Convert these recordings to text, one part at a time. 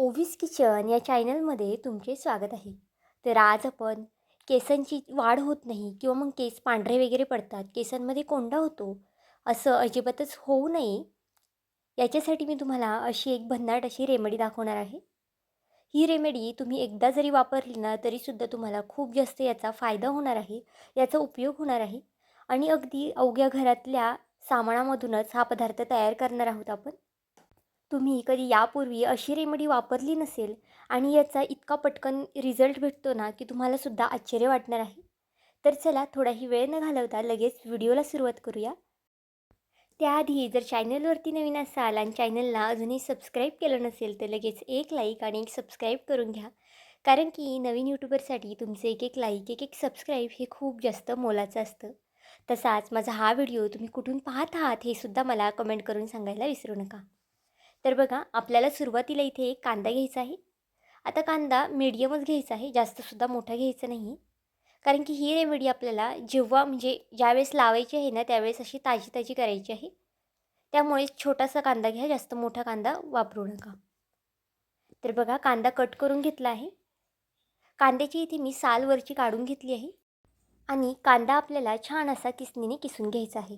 ओव्हिस kitchen या चॅनलमध्ये तुमचे स्वागत आहे. तर आज आपण केसांची वाढ होत नाही किंवा मग केस पांढरे वगैरे पडतात केसांमध्ये कोंडा होतो असं अजिबातच होऊ नये. याच्यासाठी मी तुम्हाला अशी एक भन्नाट अशी रेमेडी दाखवणार आहे. ही रेमेडी तुम्ही एकदा जरी वापरली ना तरीसुद्धा तुम्हाला खूप जास्त याचा फायदा होणार आहे याचा उपयोग होणार आहे. आणि अगदी अवघ्या घरातल्या सामानामधूनच हा पदार्थ तयार करणार आहोत आपण. तुम्ही कधी यापूर्वी अशी रेमेडी वापरली नसेल आणि याचा इतका पटकन रिझल्ट भेटतो ना की तुम्हालासुद्धा आश्चर्य वाटणार आहे? तर चला थोडाही वेळ न घालवता लगेच व्हिडिओला सुरुवात करूया. त्याआधी जर चॅनलवरती नवीन असाल आणि चॅनलला अजूनही सबस्क्राईब केलं नसेल तर लगेच एक लाईक आणि एक सबस्क्राईब करून घ्या. कारण की नवीन यूट्यूबरसाठी तुमचे एक एक लाईक एक एक सबस्क्राईब हे खूप जास्त मोलाचं असतं. तसाच माझा हा व्हिडिओ तुम्ही कुठून पाहत आहात हे सुद्धा मला कमेंट करून सांगायला विसरू नका. तर बघा आपल्याला सुरुवातीला इथे एक कांदा घ्यायचा आहे. आता कांदा मीडियमच घ्यायचा आहे जास्तसुद्धा मोठा घ्यायचा नाही. कारण की ही रेमेडी आपल्याला जेव्हा म्हणजे ज्यावेळेस लावायची आहे ना त्यावेळेस अशी ताजी ताजी करायची आहे. त्यामुळे छोटासा कांदा घ्या जास्त मोठा कांदा वापरू नका. तर बघा कांदा कट करून घेतला आहे. कांद्याची इथे मी सालवरची काढून घेतली आहे. आणि कांदा आपल्याला छान असा किसनीने किसून घ्यायचा आहे.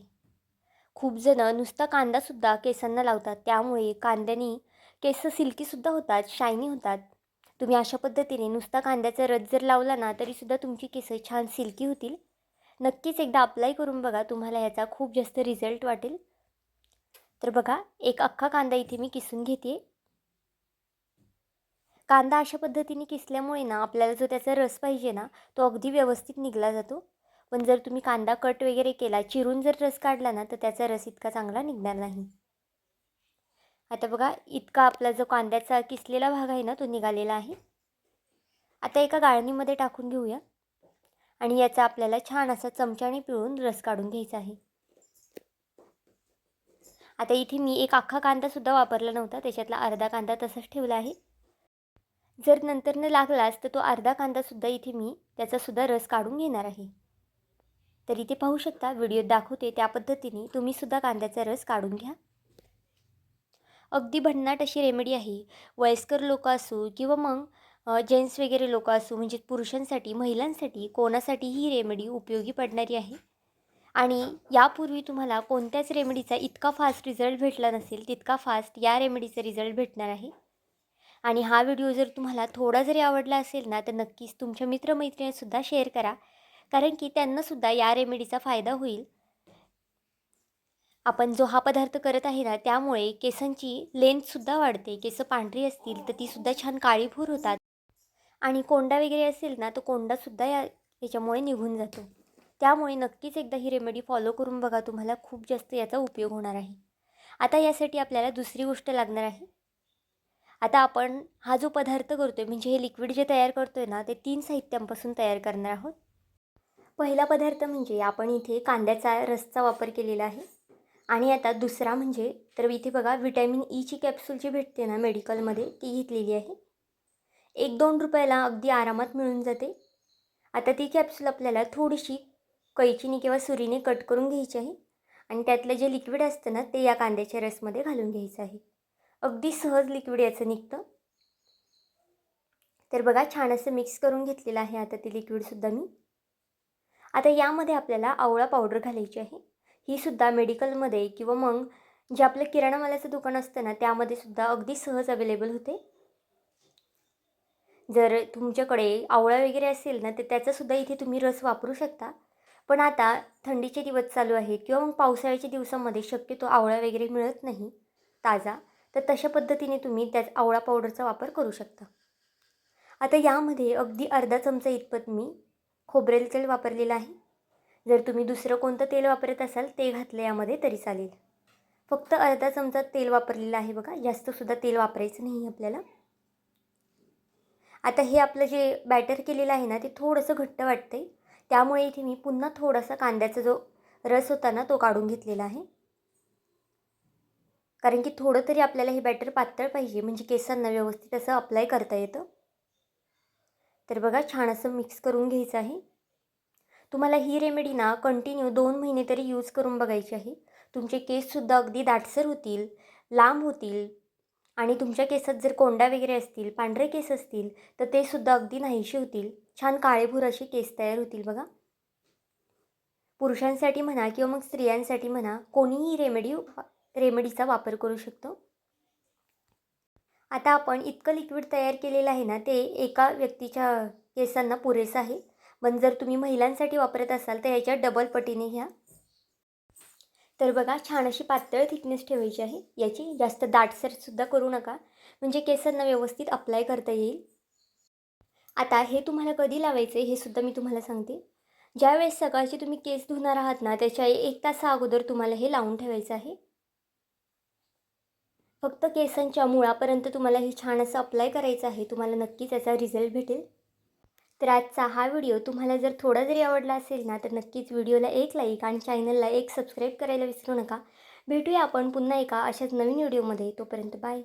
खूप जणं नुसता कांदासुद्धा केसांना लावतात. त्यामुळे कांद्याने केस सिल्कीसुद्धा होतात शायनी होतात. तुम्ही अशा पद्धतीने नुसता कांद्याचा रस जर लावला ना तरीसुद्धा तुमची केस छान सिल्की होतील. नक्कीच एकदा अप्लाय करून बघा तुम्हाला याचा खूप जास्त रिझल्ट वाटेल. तर बघा एक अख्खा कांदा इथे मी किसून घेते कांदा अशा पद्धतीने किसल्यामुळे ना आपल्याला जो त्याचा रस पाहिजे ना तो अगदी व्यवस्थित निघला जातो. पण जर तुम्ही कांदा कट वगैरे केला चिरून जर रस काढला ना तर त्याचा रस इतका चांगला निघणार नाही. आता बघा इतका आपला जो कांद्याचा किसलेला भाग आहे ना तो निघालेला आहे. आता एका गाळणीमध्ये टाकून घेऊया. आणि याचा आपल्याला छान असा चमच्याने पिळून रस काढून घ्यायचा आहे. आता इथे मी एक अख्खा कांदासुद्धा वापरला नव्हता त्याच्यातला अर्धा कांदा तसाच ठेवला आहे. जर नंतरनं लागलाच तर तो अर्धा कांदासुद्धा इथे मी त्याचासुद्धा रस काढून घेणार आहे. तर इथे पाहू शकता व्हिडिओत दाखवते त्या पद्धतीने. तुम्हीसुद्धा कांद्याचा रस काढून घ्या. अगदी भन्नाट अशी रेमेडी आहे. वयस्कर लोक असू किंवा मग जेंट्स वगैरे लोक असो म्हणजे पुरुषांसाठी महिलांसाठी कोणासाठी ही रेमेडी उपयोगी पडणारी आहे. आणि यापूर्वी तुम्हाला कोणत्याच रेमेडीचा इतका फास्ट रिझल्ट भेटला नसेल तितका फास्ट या रेमेडीचा रिझल्ट भेटणार आहे. आणि हा व्हिडिओ जर तुम्हाला थोडा जरी आवडला असेल ना तर नक्कीच तुमच्या मित्रमैत्रिणीसुद्धा शेअर करा. कारण की त्यांनासुद्धा या रेमेडीचा फायदा होईल. आपण जो हा पदार्थ करत आहे ना त्यामुळे केसांची लेंथसुद्धा वाढते. केस पांढरी असतील तर तीसुद्धा छान काळीभूर होतात. आणि कोंडा वगैरे असेल ना तो कोंडासुद्धा या याच्यामुळे निघून जातो. त्यामुळे नक्कीच एकदा ही रेमेडी फॉलो करून बघा तुम्हाला खूप जास्त याचा उपयोग होणार आहे. आता यासाठी आपल्याला दुसरी गोष्ट लागणार आहे. आता आपण हा जो पदार्थ करतो आहे म्हणजे हे लिक्विड जे तयार करतो आहे ना ते तीन साहित्यांपासून तयार करणार आहोत. पहिला पदार्थ म्हणजे आपण इथे कांद्याचा रसचा वापर केलेला आहे. आणि आता दुसरा म्हणजे तर इथे बघा व्हिटॅमिन e ईची कॅप्सूल जी भेटते ना मेडिकलमध्ये ती घेतलेली आहे. एक दोन रुपयाला अगदी आरामात मिळून जाते. आता ती कॅप्सूल आपल्याला थोडीशी कैचीने किंवा सुरीने कट करून घ्यायची आहे. आणि त्यातलं जे लिक्विड असतं ना ते या कांद्याच्या रसमध्ये घालून घ्यायचं आहे. अगदी सहज लिक्विड याचं निघतं. तर बघा छान असं मिक्स करून घेतलेलं आहे आता ते लिक्विडसुद्धा मी. आता यामध्ये आपल्याला आवळा पावडर घालायची आहे. ही सुद्धा मेडिकलमध्ये किंवा मग जे आपलं किराणा मालाचं दुकान असतं ना त्यामध्ये सुद्धा अगदी सहज अवेलेबल होते. जर तुमच्याकडे आवळा वगैरे असेल ना तर त्याचासुद्धा इथे तुम्ही रस वापरू शकता. पण आता थंडीचे दिवस चालू आहेत किंवा मग पावसाळ्याच्या दिवसामध्ये शक्यतो आवळा वगैरे मिळत नाही ताजा तर तशा पद्धतीने तुम्ही त्या आवळा पावडरचा वापर करू शकता. आता यामध्ये अगदी अर्धा चमचा इतपत मी खोबरेल तेल वापरलेलं आहे. जर तुम्ही दुसरं कोणतं तेल वापरत असाल ते घातलं यामध्ये तरी चालेल. फक्त अर्धा चमचा तेल वापरलेलं आहे बघा. जास्तसुद्धा तेल वापरायचं नाही आपल्याला. आता हे आपलं जे बॅटर केलेलं आहे ना ते थोडंसं घट्ट वाटतं आहे त्यामुळे इथे मी पुन्हा थोडासा कांद्याचा जो रस होता ना तो काढून घेतलेला आहे. कारण की थोडं तरी आपल्याला हे बॅटर पातळ पाहिजे. म्हणजे केसांना व्यवस्थित असं अप्लाय करता येतं. तर बघा छान असं मिक्स करून घ्यायचं आहे. तुम्हाला ही रेमेडी ना कंटिन्यू दोन महिने तरी यूज करून बघायची आहे. तुमचे केससुद्धा अगदी दाटसर होतील लांब होतील आणि तुमच्या केसात जर कोंडा वगैरे असतील पांढरे केस असतील तर ते सुद्धा अगदी नाहीशी होतील. छान काळेभूर असे केस तयार होतील बघा. पुरुषांसाठी म्हणा किंवा मग स्त्रियांसाठी म्हणा कोणीही रेमेडी रेमेडीचा वापर करू शकतो. आता आपण इतकं लिक्विड तयार केलेलं आहे ना ते एका व्यक्तीच्या केसांना पुरेसं आहे. पण जर तुम्ही महिलांसाठी वापरत असाल तर याच्या डबल पटीने घ्या. तर बघा छान अशी पातळ थिकनेस ठेवायची आहे. याची जास्त दाटसरसुद्धा करू नका. म्हणजे केसांना व्यवस्थित अप्लाय करता येईल. आता हे तुम्हाला कधी लावायचं आहे हे सुद्धा मी तुम्हाला सांगते. ज्यावेळेस सकाळचे तुम्ही केस धुणार आहात ना त्याच्या एक तासा अगोदर तुम्हाला हे लावून ठेवायचं आहे. फक्त केसांच्या मुळापर्यंत तुम्हाला हे छान असं अप्लाय करायचं आहे. तुम्हाला नक्कीच याचा रिझल्ट भेटेल. तर आजचा हा व्हिडिओ तुम्हाला जर थोडा जरी आवडला असेल ना तर नक्कीच व्हिडिओला एक लाईक आणि चॅनलला एक सबस्क्राईब करायला विसरू नका. भेटूया आपण पुन्हा एका अशाच नवीन व्हिडिओमध्ये तोपर्यंत बाय